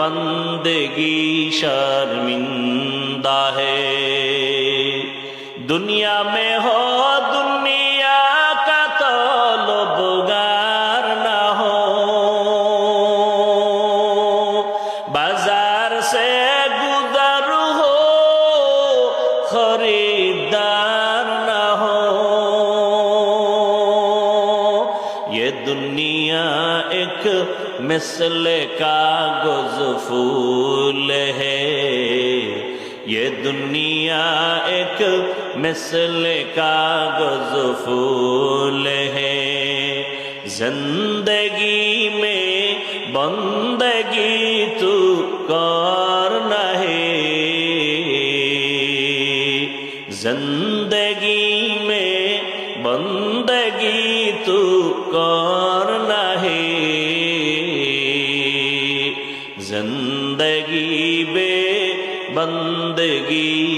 बंदगी शर्मिंदा है दुनिया में हो दुनिया का तो लोबगार ना हो बाजार से गुजर हो खरीदार ना हो ये दुनिया एक مثل کا گز پھول ہے۔ یہ دنیا ایک مثل کا گزفول پھول ہے۔ زندگی میں بندگی تو کار نہ ہے۔ زندگی میں بندگی تو کار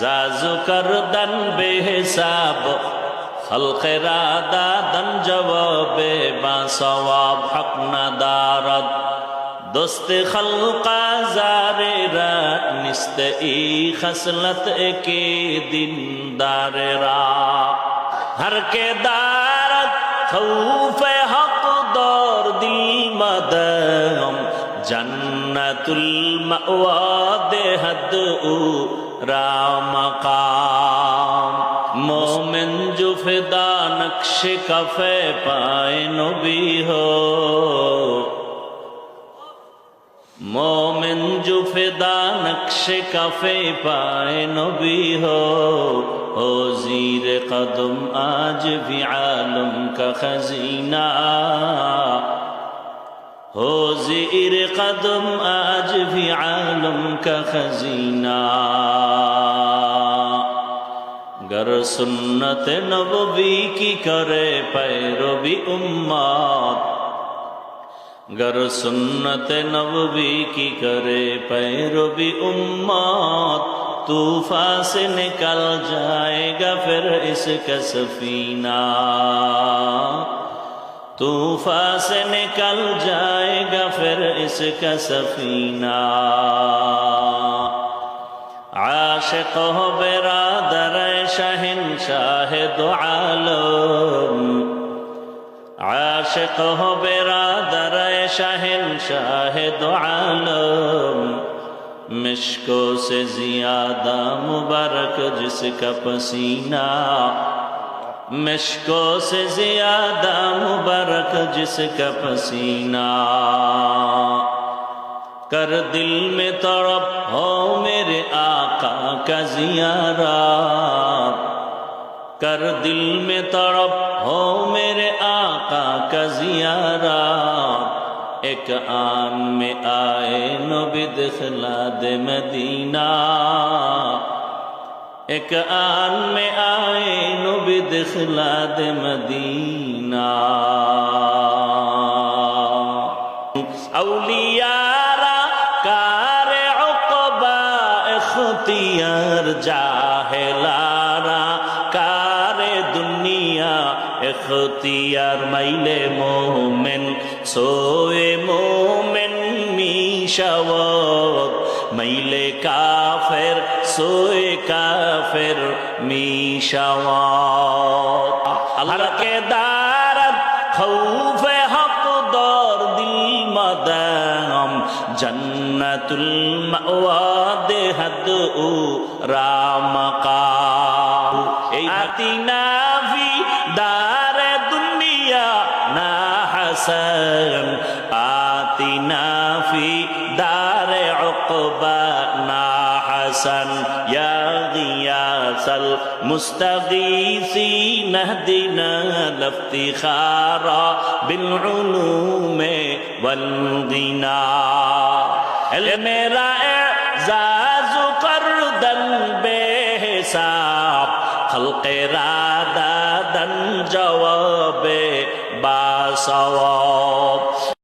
জাজুকার দান বেহেসাব খালকেরা দা দান জবাবে বা সওয়াব হক না দারদ। দোস্তে খালকা জারেরা, নিস্তে ই খসলত একে দিন দারেরা। হর কে দারত খৌফে হক দর দিল মদম, জন্নতুল মাওয়া উ राम काम मोमिन जो फिदा नक्श कफे पाए नबी हो मोमिन जो फिदा नक्श कफे पाए नबी हो ओ जीर कदम आज भी आलम का खजीना হোজির কদম আজ ভি আলম কা খজিনা گر سنت نبوی کی کرے پیروی امت گر سنت نبوی کی کرے پیروی امت طوفان سے نکل جائے گا پھر اس کا سفینہ طوفاں سے نکل جائے گا پھر اس کا سفینہ۔ عاشق ہو برادر شہن شاہ دو عالم۔ عاشق ہو برادر شہن شاہ دو عالم۔ مشکو سے زیادہ مبارک جس کا پسینہ۔ مشکوں سے زیادہ مبارک جس کا پسینہ۔ کر دل میں تڑپ ہو میرے آقا کا زیارہ۔ کر دل میں تڑپ ہو میرے آقا کا زیارہ۔ ایک آن میں آئے نو دکھلا دے مدینہ۔ ایک آن میں آئے نب دخلا دے مدینہ اولیارا کار عقبہ اختیار جاہلارا کار دنیا اختیار میل مومن سوئے مومن میشوق মাইলে কাফের, সোয়ে কাফের মিশাওয়াত। আল্লাহ কে দারত, খৌফে হক, দর দিল মদাম। জন্নতুল মাওয়াদে হদ উ রামকা। এই আতিনা ফি দারে দুনিয়া না হাসান। عقبانا حسن يا غياث المستغيثين اهدنا الافتخار بالعلوم والغنى الميرا اعزاز قردا بحساب خلق رادادا جواب باسواب